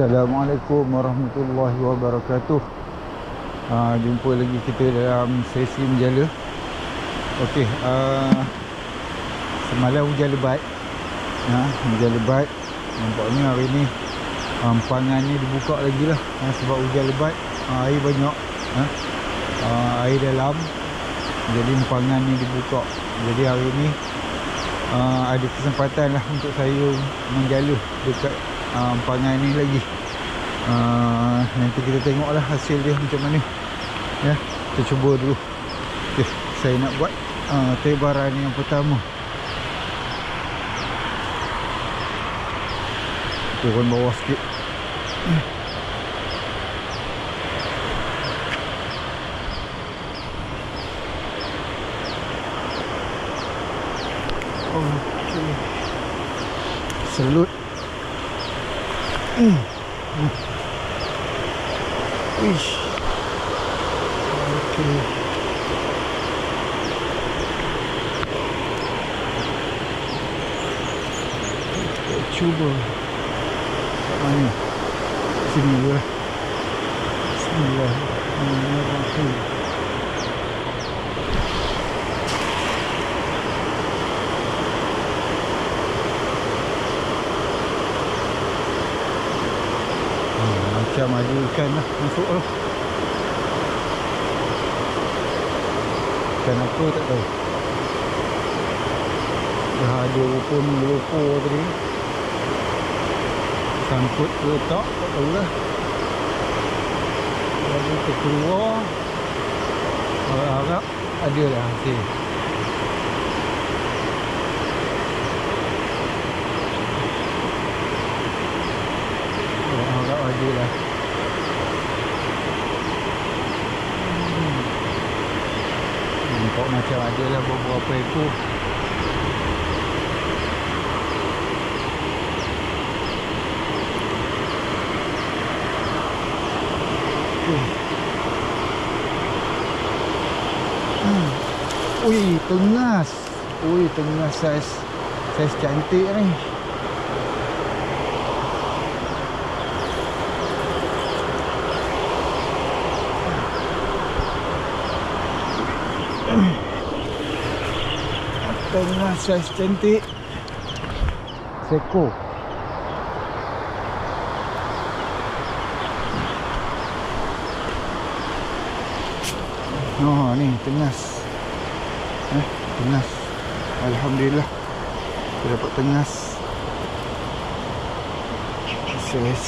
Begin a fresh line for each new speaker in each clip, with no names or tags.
Assalamualaikum warahmatullahi wabarakatuh. Uh, Jumpa lagi kita dalam sesi menjala. Okey uh, Semalam hujan lebat. Uh, Hujan lebat. Nampaknya hari ni Ampangan ni dibuka lagi lah uh, Sebab hujan lebat. Uh, Air banyak uh, uh, Air dalam. Jadi empangan ni dibuka. Jadi hari ni uh, Ada kesempatan lah untuk saya Menjala dekat uh, empangan ni lagi. Uh, Nanti kita tengok lah hasil dia macam mana. Ya, kita cuba dulu. Okay, Saya nak buat uh, tebaran yang pertama. Turun bawah sikit. Okay. Selut Hmm. Hmm. Ish. Okay. Kita cuba kat mana? Sini je lah. Bismillahirrahmanirrahim. Hmm, Macam ada ikan lah masuk lah. Ikan apa tak tahu. Dah ada rupa ni rupa tadi. Sangkut ke tak, tak tahulah. Lalu terkeluar. Harap-harap ada lah hasil. Harap-harap ada lah. Nampak macam ada lah beberapa ekor Hmm. Ui, tengas. Ui, tengas saiz saiz cantik ni. Tengah saiz cantik Seko Oh ni tengas eh, Tengas Alhamdulillah. Kita dapat tengas Saiz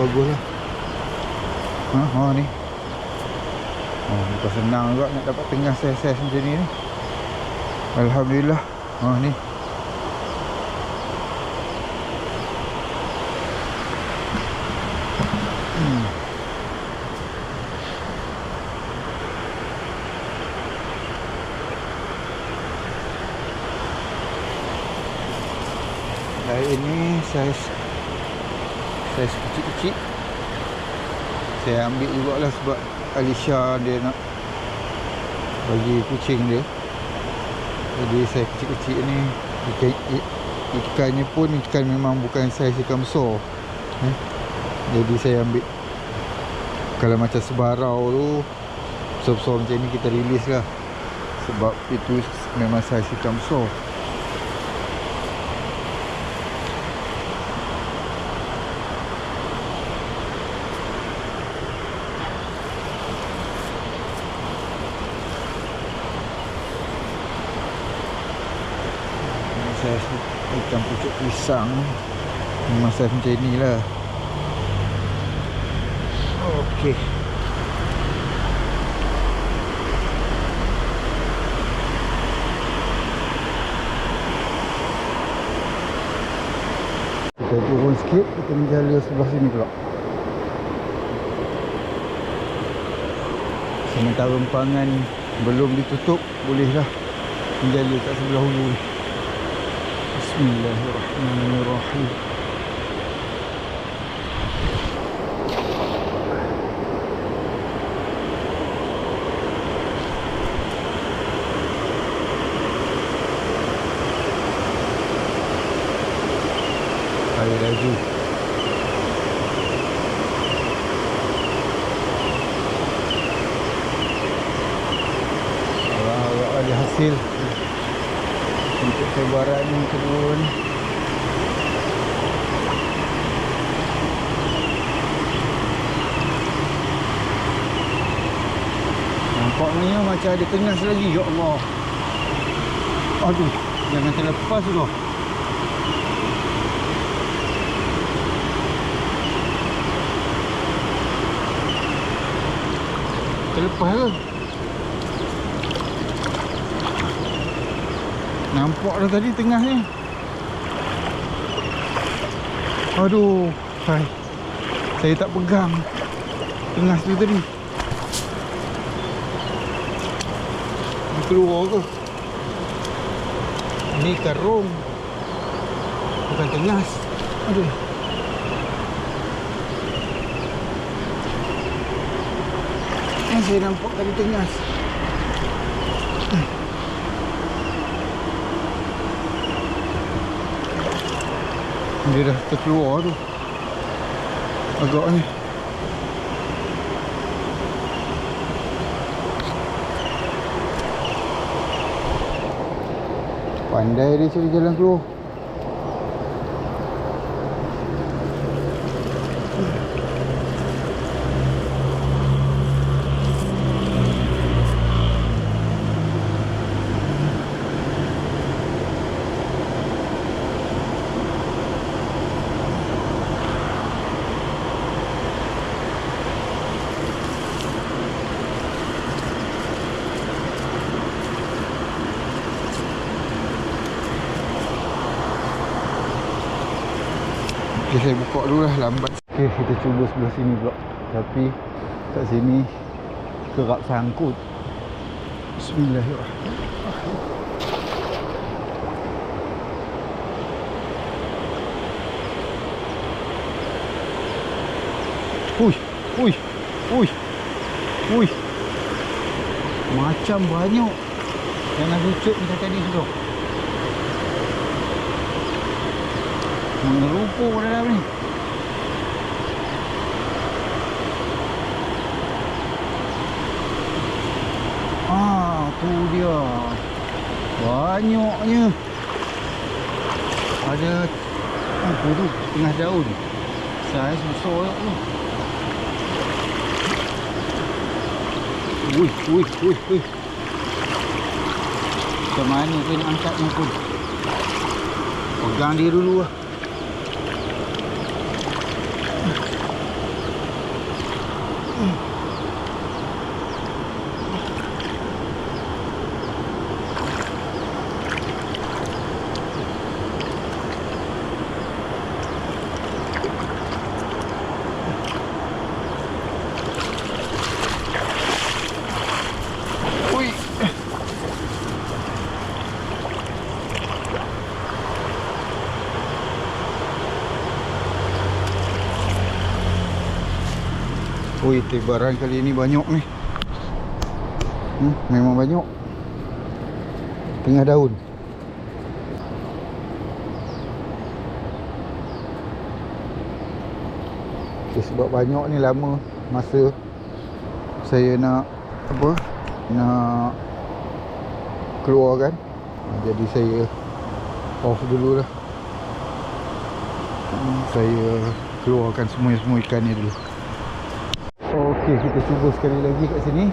Bagus lah ha, Oh ni. Oh, bukan senang juga nak dapat tengah saiz-saiz macam ni ni. Alhamdulillah. Oh ni. Hari ini saiz saiz kecil-kecil. Saya ambil jugalah sebab Alisha dia nak bagi kucing dia. Jadi saya kecil-kecil ni ikan, ikannya pun ikan memang bukan saiz ikan besar. Eh? Jadi saya ambil kalau macam sebarau tu besar-besar macam ni kita release lah. Sebab itu memang saiz ikan besar. saiz ikan pucuk pisang saiz macam ni lah ok kita turun sikit kita menjala sebelah sini pula. Sementara empangan belum ditutup bolehlah menjala kat sebelah hulu ni بسم الله الرحمن الرحيم Thank you. Yang kedua. Ni Nampaknya macam ada tengas lagi Ya Allah. Aduh Jangan terlepas tu. Terlepas ke? Nampak dah tadi tengah ni. Aduh Hai. Saya tak pegang. Tengah tu tadi. Dia keluar ke? Ni karung. Bukan tengas Aduh. Saya nampak tadi Dia dah terkeluar tu Agak ni Pandai dia cari jalan keluar Okay, saya buka dulu lah lambat. Okay, kita cuba sebelah sini pula. Tapi kat sini kerap sangkut. Bismillahirrahmanirrahim. Ui, ui, ui, ui Macam banyak. Jangan lucut macam tadi tu Mengerumpuk dalam ni? Ah, tu dia. Banyaknya. Ada Apa tu? Tengah daun. Saya susah tu. Ui, ui, ui, ui. Macam mana tu nak angkatnya pun Pegang dia dulu lah Ui, tebaran kali ni banyak ni. Hmm, memang banyak. Tengah daun. Okay, sebab banyak ni lama masa saya nak apa nak keluarkan jadi saya off dulu lah Hmm, saya keluarkan semua-semua ikan ni dulu Okey, kita cuba sekali lagi kat sini.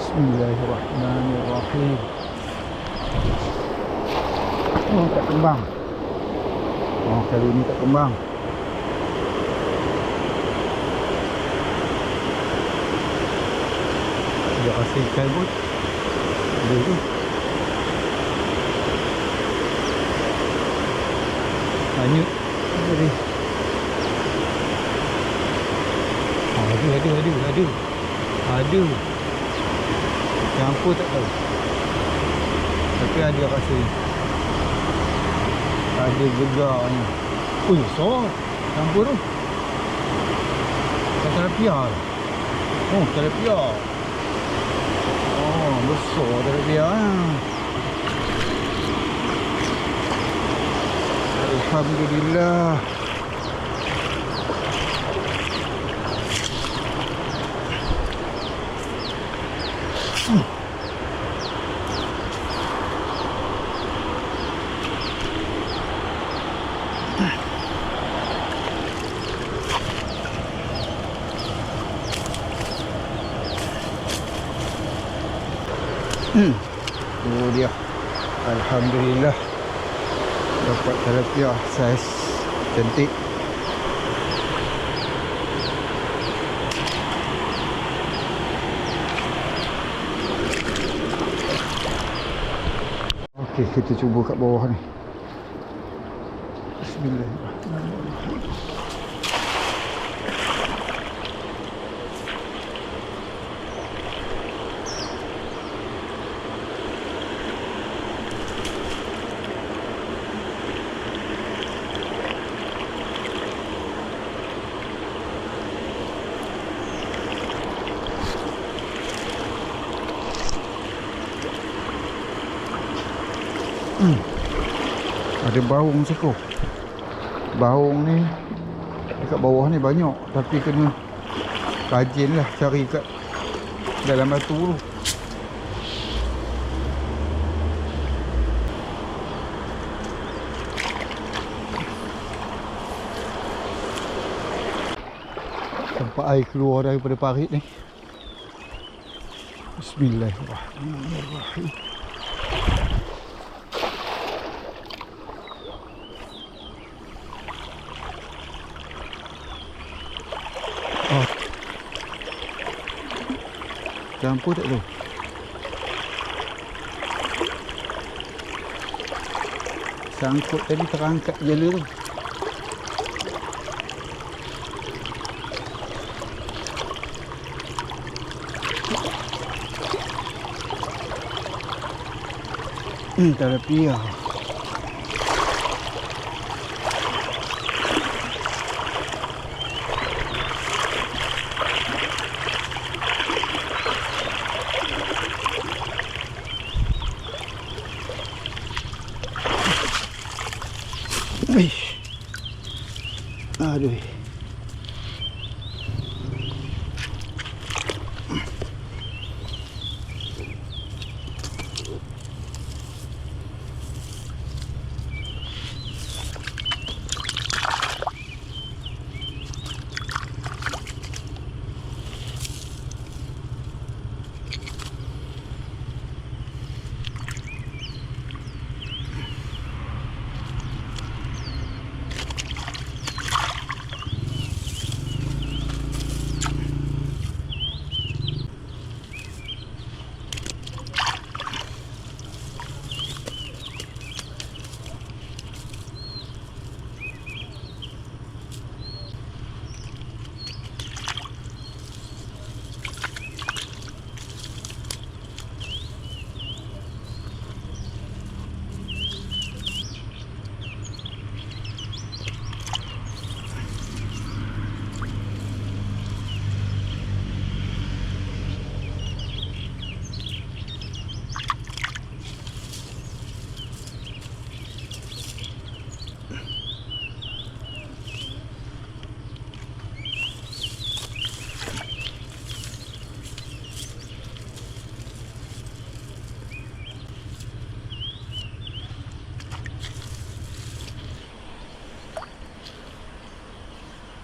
Bismillahirrahmanirrahim. Oh, tak kembang. Oh, kali ni tak kembang. Dia rasa ikan pun. Ada tu. Hanyut. Ada. Ada, ada, ada, ada. Ada. Campur tak tahu. Tapi ada rasa ni. Ada gegarnya. Oh, besar. Campur tu. Kan terapia lah. Oh, terapia. Oh, besar terapia. Alhamdulillah. Hmm. Tu dia. Alhamdulillah. Dapat tilapia saiz cantik. Okey, kita cuba kat bawah ni. Bismillahirrahmanirrahim. Ada baung seko. Baung ni dekat bawah ni banyak tapi kena rajin lah cari kat dalam batu tu. Tempat air keluar daripada parit ni. Bismillahirrahmanirrahim. Oh. Campur tak tu? Sangkut tadi terangkat jala tu. Hmm, tak ada pia.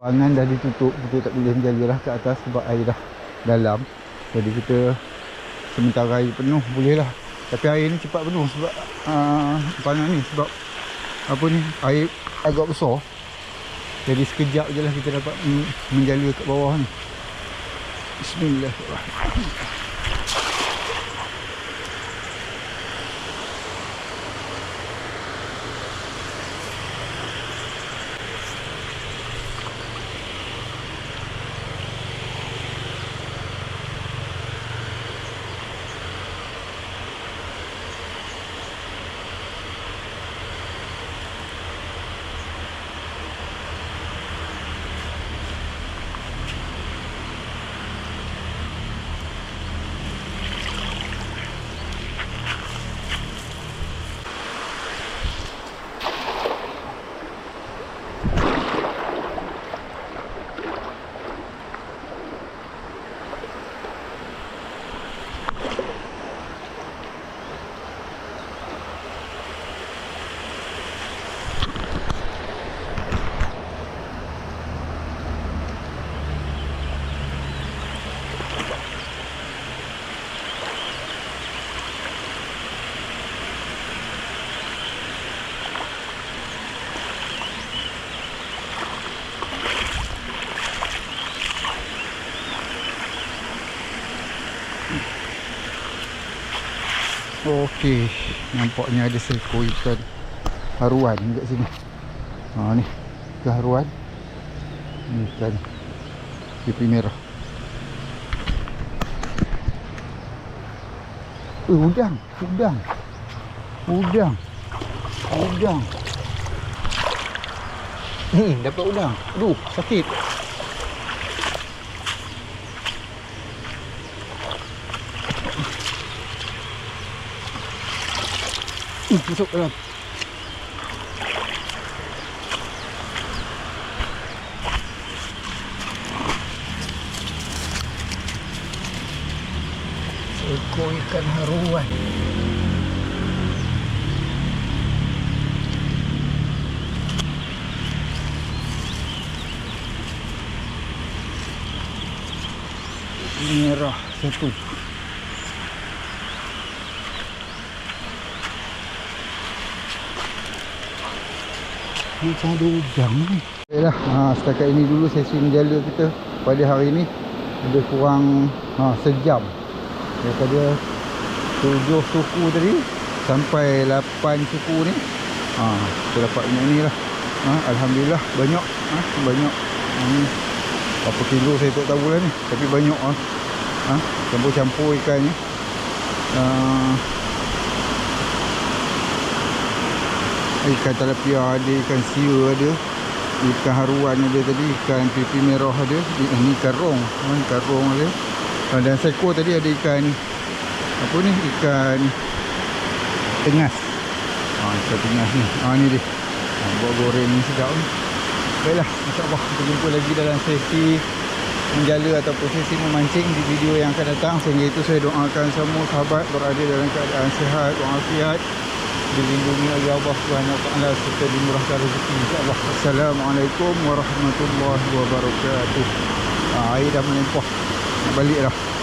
Pangan dah ditutup, kita tak boleh menjaga lah ke atas sebab air dah dalam. Jadi kita sementara air penuh boleh lah. Tapi air ni cepat penuh sebab uh, pangan ni sebab apa ni air agak besar. Jadi sekejap je lah kita dapat menjala kat bawah ni. Bismillahirrahmanirrahim. Okey, nampaknya ada seekor ikan haruan kat sini. Ha ni, ikan haruan. Ni ikan pipi merah. Eh, udang, udang. Udang. Udang. Ni, dapat udang. Aduh, sakit. Uh, masuk dalam. Seekor ikan haruan. Merah satu. Macam ada udang ni. Baiklah, ha, setakat ini dulu sesi menjala kita pada hari ini. Lebih kurang ha, sejam. Daripada tujuh suku tadi sampai lapan suku ni. Ha, kita dapat banyak ni lah. Ha, Alhamdulillah banyak. Ha, banyak. Ni. Berapa kilo saya tak tahu lah ni. Tapi banyak ha. Ha, campur-campur ikan ni. Uh, ikan tilapia ada, ikan sia ada, ikan haruan ada tadi, ikan pipi merah ada, I- ini ikan rong, ha, ikan rong ada. Ha, dan seekor tadi ada ikan apa ni? Ikan tengas. Ha, ikan tengas ni. Ha, ni dia. Ha, buat goreng ni sedap ni. Baiklah, insyaAllah kita jumpa lagi dalam sesi menjala ataupun sesi memancing di video yang akan datang. Sehingga itu saya doakan semua sahabat berada dalam keadaan sihat, walafiat, dilindungi oleh Allah Subhanahu Wa serta dimurahkan rezeki insya-Allah. Assalamualaikum warahmatullahi wabarakatuh. Ha, air dah melimpah. Nak balik dah.